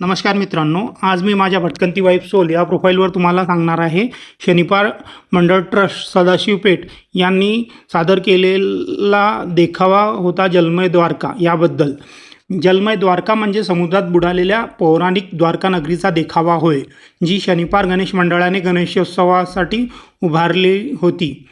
नमस्कार मित्रांनो आज मी माझ्या भटकंती वाईफ सोल या प्रोफाईलवर तुम्हाला सांगणार आहे शनिपार मंडळ ट्रस्ट सदाशिव पेठ यांनी सादर केलेला देखावा होता जलमय द्वारका याबद्दल. जलमय द्वारका म्हणजे समुद्रात बुडालेल्या पौराणिक द्वारका नगरीचा देखावा होय जी शनिपार गणेश मंडळाने गणेशोत्सवासाठी उभारली होती.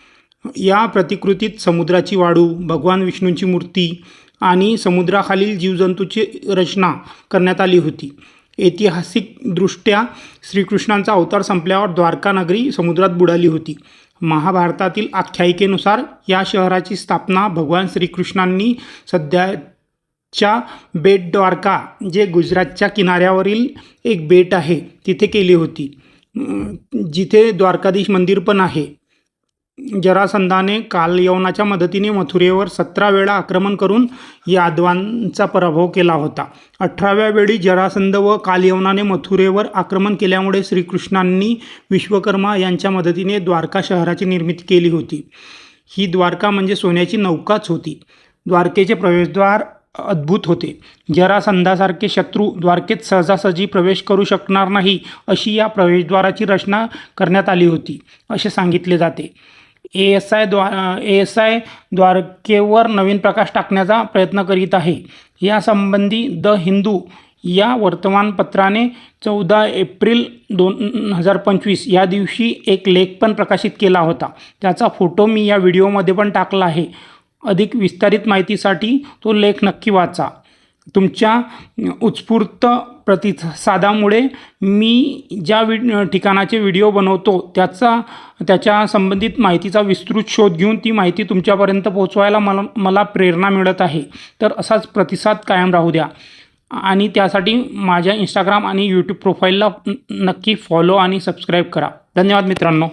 या प्रतिकृतीत समुद्राची वाळू भगवान विष्णूंची मूर्ती आणि समुद्राखालील जीवजंतूची रचना करण्यात आली होती. ऐतिहासिकदृष्ट्या श्रीकृष्णांचा अवतार संपल्यावर द्वारका नगरी समुद्रात बुडाली होती. महाभारतातील आख्यायिकेनुसार या शहराची स्थापना भगवान श्रीकृष्णांनी सध्याच्या बेट द्वारका जे गुजरातच्या किनाऱ्यावरील एक बेट आहे तिथे केली होती. जिथे द्वारकाधीश मंदिर पण आहे. जरासंधाने कालयवनाच्या मदतीने मथुरेवर सतरा वेळा आक्रमण करून यादवांचा पराभव केला होता. अठराव्या वेळी जरासंध व कालयवनाने मथुरेवर आक्रमण केल्यामुळे श्रीकृष्णांनी विश्वकर्मा यांच्या मदतीने द्वारका शहराची निर्मिती केली होती. ही द्वारका म्हणजे सोन्याची नौकाच होती. द्वारकेचे प्रवेशद्वार अद्भुत होते. जरासंधासारखे शत्रू द्वारकेत सहजासहजी प्रवेश करू शकणार नाही अशी या प्रवेशद्वाराची रचना करण्यात आली होती असे सांगितले जाते. ए एस आय द्वा ए एस आय द्वारकेवर नवीन प्रकाश टाकण्याचा प्रयत्न करीत आहे. यासंबंधी द हिंदू या वर्तमानपत्राने चौदा एप्रिल दोन हजार पंचवीस या दिवशी एक लेख पण प्रकाशित केला होता. त्याचा फोटो मी या व्हिडिओमध्ये पण टाकला आहे. अधिक विस्तारित माहितीसाठी तो लेख नक्की वाचा. तुमच्या उत्स्फूर्त प्रतिसादामुळे मी ज्या वि ठिकाणाचे व्हिडिओ बनवतो त्याचा त्याच्या संबंधित माहितीचा विस्तृत शोध घेऊन ती माहिती तुमच्यापर्यंत पोहोचवायला मला मला प्रेरणा मिळत आहे. तर असाच प्रतिसाद कायम राहू द्या. आणि त्यासाठी माझ्या इंस्टाग्राम आणि यूट्यूब प्रोफाईलला नक्की फॉलो आणि सबस्क्राईब करा. धन्यवाद मित्रांनो.